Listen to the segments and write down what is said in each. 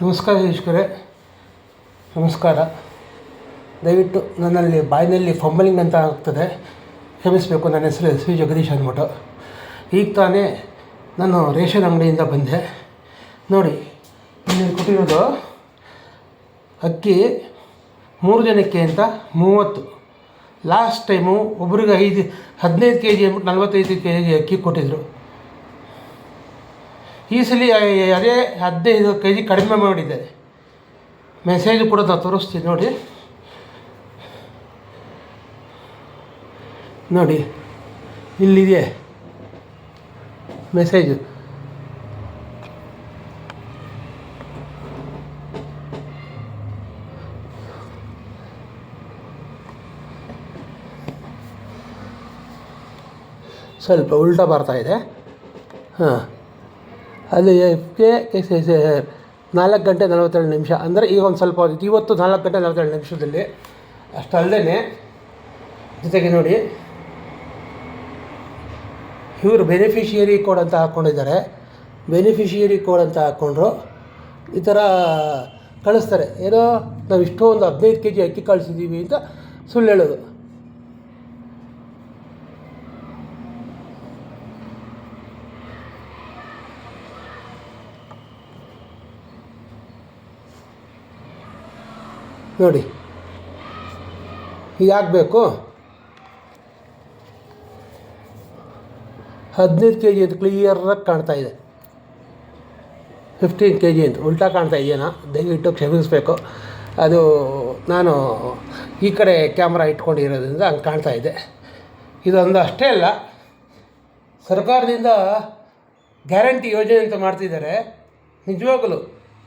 ನಮಸ್ಕಾರ ಈಶ್ವರೇ ನಮಸ್ಕಾರ. ದಯವಿಟ್ಟು ನನ್ನಲ್ಲಿ, ಬಾಯಿನಲ್ಲಿ ಫಂಬಲಿಂಗ್ ಅಂತ ಆಗ್ತದೆ. ಕ್ಷಮಿಸಬೇಕು, ನನ್ನ ಹೆಸರು ಎಸ್ ವಿ ಜಗದೀಶ್ ಅಂದ್ಬಿಟ್ಟು. ಈಗ ತಾನೇ ನಾನು ರೇಷನ್ ಅಂಗಡಿಯಿಂದ ಬಂದೆ. ನೋಡಿ, ಇಲ್ಲಿ ಕೊಟ್ಟಿರೋದು ಅಕ್ಕಿ ಮೂರು ಜನಕ್ಕೆ ಅಂತ ಮೂವತ್ತು. ಲಾಸ್ಟ್ ಟೈಮು ಒಬ್ರಿಗೆ ಐದು, ಹದಿನೈದು ಕೆ ಜಿ ಅಂದ್ಬಿಟ್ಟು ನಲ್ವತ್ತೈದು ಕೆ ಜಿ ಅಕ್ಕಿ ಕೊಟ್ಟಿದ್ದರು ಈ ಅದೇ ಹದಿನೈದು ಕೆ ಜಿ ಕಡಿಮೆ ಮಾಡಿದ್ದಾರೆ ಮೆಸೇಜ್ ಕೂಡ ನಾನು ತೋರಿಸ್ತೀನಿ, ನೋಡಿ. ನೋಡಿ, ಇಲ್ಲಿದೆ ಮೆಸೇಜು ಸ್ವಲ್ಪ ಉಲ್ಟಾ ಬರ್ತಾ ಇದೆ. ಹಾಂ. ಅಲ್ಲಿ ಕೆ ನಾಲ್ಕು ಗಂಟೆ ನಲವತ್ತೆರಡು ನಿಮಿಷ. ಅಂದರೆ ಈಗ ಒಂದು ಸ್ವಲ್ಪ ಇವತ್ತು ನಾಲ್ಕು ಗಂಟೆ ನಲವತ್ತೆರಡು ನಿಮಿಷದಲ್ಲಿ ಅಷ್ಟಲ್ಲದೇ ಜೊತೆಗೆ ನೋಡಿ, ಇವರು ಬೆನಿಫಿಷಿಯರಿ ಕೋಡ್ ಅಂತ ಹಾಕ್ಕೊಂಡಿದ್ದಾರೆ ಬೆನಿಫಿಷಿಯರಿ ಕೋಡ್ ಅಂತ ಹಾಕ್ಕೊಂಡ್ರು ಈ ಥರ ಕಳಿಸ್ತಾರೆ. ಏನೋ ನಾವು ಇಷ್ಟೊಂದು ಹದಿನೈದು ಕೆ ಜಿ ಅಕ್ಕಿ ಕಳಿಸಿದ್ದೀವಿ ಅಂತ ಸುಳ್ಳು ಹೇಳೋದು. ನೋಡಿ. ಇದಾಗಬೇಕು ಹದಿನೈದು ಕೆ ಜಿ ಅಂತ ಕ್ಲಿಯರಾಗಿ ಕಾಣ್ತಾ ಇದೆ. ಫಿಫ್ಟೀನ್ ಕೆ ಜಿ ಅಂತ ಉಲ್ಟಾ ಕಾಣ್ತಾ ಇದೆಯಾ ದಯವಿಟ್ಟು ಕ್ಷಮಿಸಬೇಕು. ಅದು ನಾನು ಈ ಕಡೆ ಕ್ಯಾಮ್ರಾ ಇಟ್ಕೊಂಡಿರೋದ್ರಿಂದ ಹಂಗೆ ಕಾಣ್ತಾ ಇದೆ. ಇದೊಂದು ಅಷ್ಟೇ ಅಲ್ಲ, ಸರ್ಕಾರದಿಂದ ಗ್ಯಾರಂಟಿ ಯೋಜನೆ ಅಂತ ಮಾಡ್ತಿದ್ದಾರೆ. ನಿಜವಾಗಲೂ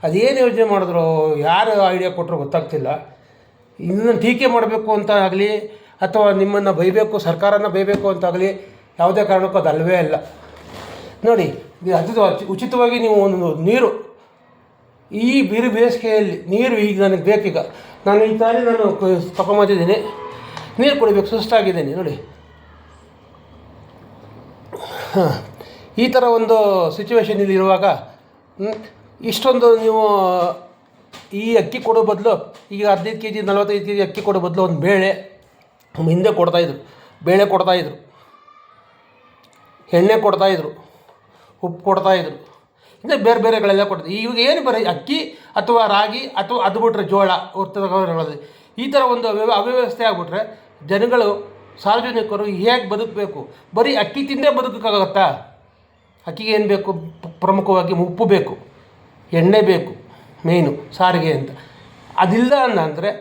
ಅದೇನು ಯೋಜನೆ ಮಾಡಿದ್ರು? ಯಾರು ಐಡಿಯಾ ಕೊಟ್ಟರು ಗೊತ್ತಾಗ್ತಿಲ್ಲ. ಇದನ್ನು ಟೀಕೆ ಮಾಡಬೇಕು ಅಂತ ಆಗಲಿ, ಅಥವಾ ನಿಮ್ಮನ್ನು ಬೈಬೇಕು, ಸರ್ಕಾರನ ಬೈಬೇಕು ಅಂತಾಗಲಿ ಯಾವುದೇ ಕಾರಣಕ್ಕೂ ಅದು ಅಲ್ಲವೇ ಅಲ್ಲ ನೋಡಿ ಅದು ಉಚಿತವಾಗಿ ನೀವು ಒಂದು ನೀರು, ಈ ಬಿರು ಬೇಸಿಗೆಯಲ್ಲಿ ನೀರು ಈಗ ನನಗೆ ಬೇಕೀಗ. ನಾನು ಈ ತಾನೇ ನಾನು ತಗೊಂಬಂದಿದ್ದೀನಿ ನೀರು ಕುಡಿಬೇಕು, ಸುಸ್ತಾಗಿದ್ದೀನಿ, ನೋಡಿ. ಹಾಂ, ಈ ಥರ ಒಂದು ಸಿಚುವೇಶನ್ ಇಲ್ಲಿ ಇರುವಾಗ ಇಷ್ಟೊಂದು ನೀವು, ಈ ಅಕ್ಕಿ ಕೊಡೋ ಬದಲು, ಈಗ ಹದಿನೈದು ಕೆ ಜಿ ನಲ್ವತ್ತೈದು ಕೆ ಜಿ ಅಕ್ಕಿ ಕೊಡೋ ಬದಲು ಒಂದು ಬೇಳೆ ಹಿಂದೆ ಕೊಡ್ತಾಯಿದ್ರು ಬೇಳೆ ಕೊಡ್ತಾಯಿದ್ರು ಎಣ್ಣೆ ಕೊಡ್ತಾಯಿದ್ರು ಉಪ್ಪು ಕೊಡ್ತಾಯಿದ್ರು ಇನ್ನು ಬೇರೆ ಬೇರೆಗಳೆಲ್ಲ ಕೊಡ್ತಾರೆ ಇವಾಗ ಏನು ಬರೀ ಅಕ್ಕಿ ಅಥವಾ ರಾಗಿ ಅಥವಾ ಅದು ಬಿಟ್ಟರೆ ಜೋಳ ಉತ್ತರಗಳಲ್ಲಿ ಈ ಥರ ಒಂದು ಅವ್ಯವ ಅವ್ಯವಸ್ಥೆ ಆಗಿಬಿಟ್ರೆ ಜನಗಳು, ಸಾರ್ವಜನಿಕರು ಹೇಗೆ ಬದುಕಬೇಕು? ಬರೀ ಅಕ್ಕಿ ತಿಂದೇ ಬದುಕೋಕ್ಕಾಗತ್ತಾ? ಅಕ್ಕಿಗೆ ಏನು ಬೇಕು? ಪ್ರಮುಖವಾಗಿ ಉಪ್ಪು ಬೇಕು. ಎಣ್ಣೆ ಬೇಕು ಮೇಯ್ನು ಸಾರಿಗೆ ಅಂತ. ಅದಿಲ್ಲ ಅಂದರೆ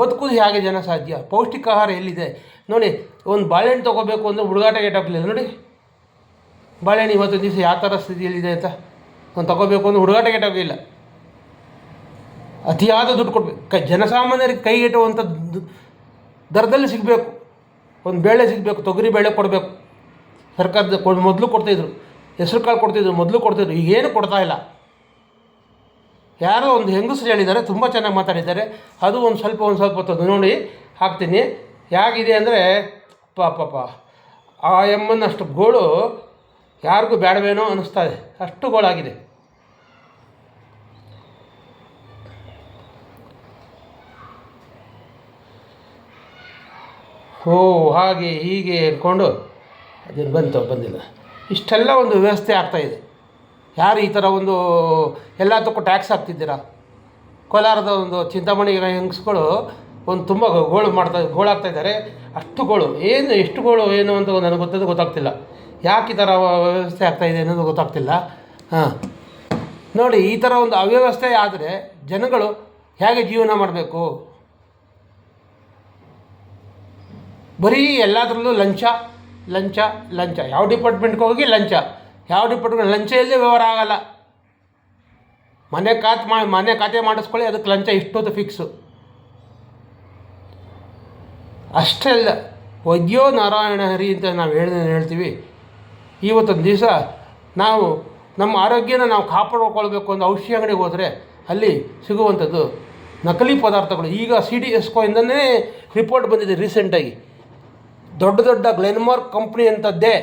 ಬದುಕೋದು ಹೇಗೆ ಜನ ಸಾಧ್ಯ ಪೌಷ್ಟಿಕ ಆಹಾರ ಎಲ್ಲಿದೆ? ನೋಡಿ, ಒಂದು ಬಾಳೆಹಣ್ಣು ತೊಗೋಬೇಕು ಅಂದರೆ ಹುಡುಗಾಟ ಗೆಟಾಗಲಿಲ್ಲ ನೋಡಿ? ಬಾಳೆಹಣ್ಣು ಇವತ್ತು ದಿವಸ ಯಾವ ಥರ ಸ್ಥಿತಿಯಲ್ಲಿದೆ ಅಂತ? ಒಂದು ತಗೋಬೇಕು ಅಂದರೆ ಹುಡುಗಾಟ ಗೇಟಾಗಲಿಲ್ಲ ಅತಿಯಾದ ದುಡ್ಡು ಕೊಡಬೇಕು. ಕೈ, ಜನಸಾಮಾನ್ಯರಿಗೆ ಕೈಗೆಟುವಂಥ ದರದಲ್ಲಿ ಸಿಗಬೇಕು. ಒಂದು ಬೇಳೆ ಸಿಗಬೇಕು, ತೊಗರಿ ಬೇಳೆ ಕೊಡಬೇಕು. ಸರ್ಕಾರದ ಕೊ ಮೊದಲು ಕೊಡ್ತಾಯಿದ್ರು ಹೆಸರು ಕಾಳು ಕೊಡ್ತಿದ್ರು, ಮೊದಲು ಕೊಡ್ತಿದ್ರು. ಈಗೇನು ಕೊಡ್ತಾ ಇಲ್ಲ. ಯಾರೋ ಒಂದು ಹೆಂಗಸರು ಹೇಳಿದ್ದಾರೆ, ತುಂಬ ಚೆನ್ನಾಗಿ ಮಾತಾಡಿದ್ದಾರೆ. ಅದು ಒಂದು ಸ್ವಲ್ಪ ಒಂದು ಸ್ವಲ್ಪ ಹೊತ್ತು ನೋಡಿ, ಹಾಕ್ತೀನಿ. ಹೇಗಿದೆ ಅಂದರೆ ಪಾಪ ಆ ಎಮ್ಮನ ಅಷ್ಟು ಗೋಳು ಯಾರಿಗೂ ಬೇಡವೇನೋ ಅನ್ನಿಸ್ತಾ ಇದೆ. ಅಷ್ಟು ಗೋಳಾಗಿದೆ. ಓ, ಹಾಗೆ ಹೀಗೆ ಅಂದ್ಕೊಂಡು ಅದೇನು ಬಂತು ಬಂದಿಲ್ಲ. ಇಷ್ಟೆಲ್ಲ ಒಂದು ವ್ಯವಸ್ಥೆ ಆಗ್ತಾಯಿದೆ ಯಾರು ಈ ಥರ ಒಂದು ಎಲ್ಲದಕ್ಕೂ ಟ್ಯಾಕ್ಸ್ ಹಾಕ್ತಿದ್ದೀರಾ? ಕೋಲಾರದ ಒಂದು ಚಿಂತಾಮಣಿ ಹೆಂಗಸ್ಗಳು ಒಂದು ತುಂಬ ಗೋಳು ಮಾಡ್ತಾ ಗೋಳಾಗ್ತಾ ಇದ್ದಾರೆ. ಅಷ್ಟು ಗೋಳು, ಏನು, ಎಷ್ಟು ಗೋಳು, ಏನು ಅಂತ ನನಗೆ ಗೊತ್ತದು ಗೊತ್ತಾಗ್ತಿಲ್ಲ. ಯಾಕೆ ಈ ಥರ ವ್ಯವಸ್ಥೆ ಆಗ್ತಾಯಿದೆ ಅನ್ನೋದು ಗೊತ್ತಾಗ್ತಿಲ್ಲ. ಹಾಂ. ನೋಡಿ, ಈ ಥರ ಒಂದು ಅವ್ಯವಸ್ಥೆ ಆದರೆ ಜನಗಳು ಹೇಗೆ ಜೀವನ ಮಾಡಬೇಕು? ಬರೀ ಎಲ್ಲದರಲ್ಲೂ ಲಂಚ ಲಂಚ ಲಂಚ. ಯಾವ ಡಿಪಾರ್ಟ್ಮೆಂಟ್ಗೆ ಹೋಗಿ ಲಂಚ? ಯಾವ ಡಿಪಾರ್ಟ್ಮೆಂಟ್ ಲಂಚ ಇಲ್ಲದೆ ವ್ಯವಹಾರ ಆಗಲ್ಲ. ಮನೆ ಖಾತೆ ಮಾಡಿ ಮನೆ ಖಾತೆ ಮಾಡಿಸ್ಕೊಳ್ಳಿ, ಅದಕ್ಕೆ ಲಂಚ ಇಷ್ಟೊತ್ತು ಫಿಕ್ಸು ಅಷ್ಟೇ ಅಲ್ಲ, ವೈದ್ಯೋ ನಾರಾಯಣ ಹರಿ ಅಂತ ನಾವು ಹೇಳಿದ ಹೇಳ್ತೀವಿ. ಇವತ್ತೊಂದು ದಿವಸ ನಾವು ನಮ್ಮ ಆರೋಗ್ಯನ ನಾವು ಕಾಪಾಡ್ಕೊಳ್ಬೇಕು ಅಂತ ಔಷಧಿ ಅಂಗಡಿಗೆ ಹೋದರೆ ಅಲ್ಲಿ ಸಿಗುವಂಥದ್ದು ನಕಲಿ ಪದಾರ್ಥಗಳು. ಈಗ ಸಿ ಡಿ ಎಸ್ಕೋಯಿಂದನೇ ರಿಪೋರ್ಟ್ ಬಂದಿದೆ ರೀಸೆಂಟಾಗಿ ದೊಡ್ಡ ದೊಡ್ಡ ಗ್ಲೆನ್ಮಾರ್ಕ್ ಕಂಪ್ನಿ ಅಂಥದ್ದೇ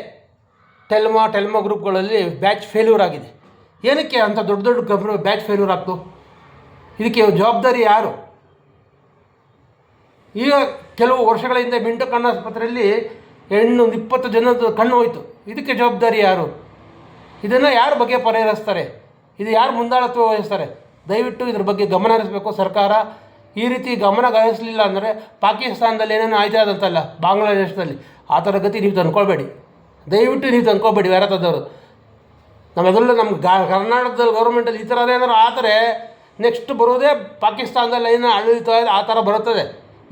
ಟೆಲ್ಮಾ ಟೆಲ್ಮಾ ಗ್ರೂಪ್ಗಳಲ್ಲಿ ಬ್ಯಾಚ್ ಫೇಲ್ಯೂರ್ ಆಗಿದೆ. ಏನಕ್ಕೆ ಅಂಥ ದೊಡ್ಡ ದೊಡ್ಡ ಕಂಪ್ನಿ ಬ್ಯಾಚ್ ಫೇಲ್ಯೂರ್ ಆಗ್ತು? ಇದಕ್ಕೆ ಜವಾಬ್ದಾರಿ ಯಾರು? ಈಗ ಕೆಲವು ವರ್ಷಗಳ ಹಿಂದೆ ಮಿಂಟು ಕಣ್ಣಾಸ್ಪತ್ರೆಯಲ್ಲಿ ಹೆಣ್ಣು ಇಪ್ಪತ್ತು ಜನದ ಕಣ್ಣು ಹೋಯಿತು. ಇದಕ್ಕೆ ಜವಾಬ್ದಾರಿ ಯಾರು? ಇದನ್ನು ಯಾರ ಬಗ್ಗೆ ಪರಿಹರಿಸ್ತಾರೆ? ಇದು ಯಾರು ಮುಂದಾಳತ್ವ ವಹಿಸ್ತಾರೆ? ದಯವಿಟ್ಟು ಇದ್ರ ಬಗ್ಗೆ ಗಮನ ಹರಿಸಬೇಕು ಸರ್ಕಾರ. ಈ ರೀತಿ ಗಮನ ಹರಿಸಲಿಲ್ಲ ಅಂದರೆ ಪಾಕಿಸ್ತಾನದಲ್ಲಿ ಏನೇನು ಆಯ್ತಾ ಅದಂತಲ್ಲ ಬಾಂಗ್ಲಾದೇಶದಲ್ಲಿ. ಆ ಥರ ಗತಿ ನೀವು ತಂದ್ಕೊಳ್ಬೇಡಿ. ದಯವಿಟ್ಟು ನೀವು ತಂದ್ಕೊಬೇಡಿ ಭಾರತದವರು ನಮ್ಮೆಲ್ಲ ನಮ್ಮ ಗಾ, ಕರ್ನಾಟಕದಲ್ಲಿ ಗೌರ್ಮೆಂಟಲ್ಲಿ ಈ ಥರ ಏನಾದ್ರು ಆದರೆ ನೆಕ್ಸ್ಟ್ ಬರೋದೇ ಪಾಕಿಸ್ತಾನದಲ್ಲಿ ಏನು ಆಡಳಿತ ಆ ಥರ ಬರುತ್ತದೆ.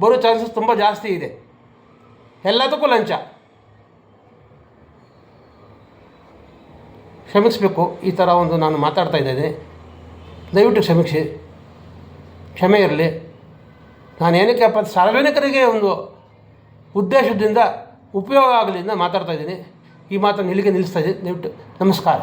ಬರೋ ಚಾನ್ಸಸ್ ತುಂಬ ಜಾಸ್ತಿ ಇದೆ. ಎಲ್ಲದಕ್ಕೂ ಲಂಚ. ಕ್ಷಮಿಸಬೇಕು, ಈ ಥರ ಒಂದು ನಾನು ಮಾತಾಡ್ತಾ ಇದ್ದೇನೆ. ದಯವಿಟ್ಟು ಕ್ಷಮಿಸಿ. ಕ್ಷಮೆ ಇರಲಿ. ನಾನು ಏನಕ್ಕೆ ಸಾರ್ವಜನಿಕರಿಗೆ ಒಂದು ಉದ್ದೇಶದಿಂದ ಉಪಯೋಗ ಆಗಲಿ ಅಂತ ಮಾತಾಡ್ತಾ ಇದ್ದೀನಿ. ಈ ಮಾತನ್ನು ಇಲ್ಲಿಗೆ ನಿಲ್ಲಿಸ್ತಾ ಇದ್ದೀನಿ ದಯವಿಟ್ಟು ನಮಸ್ಕಾರ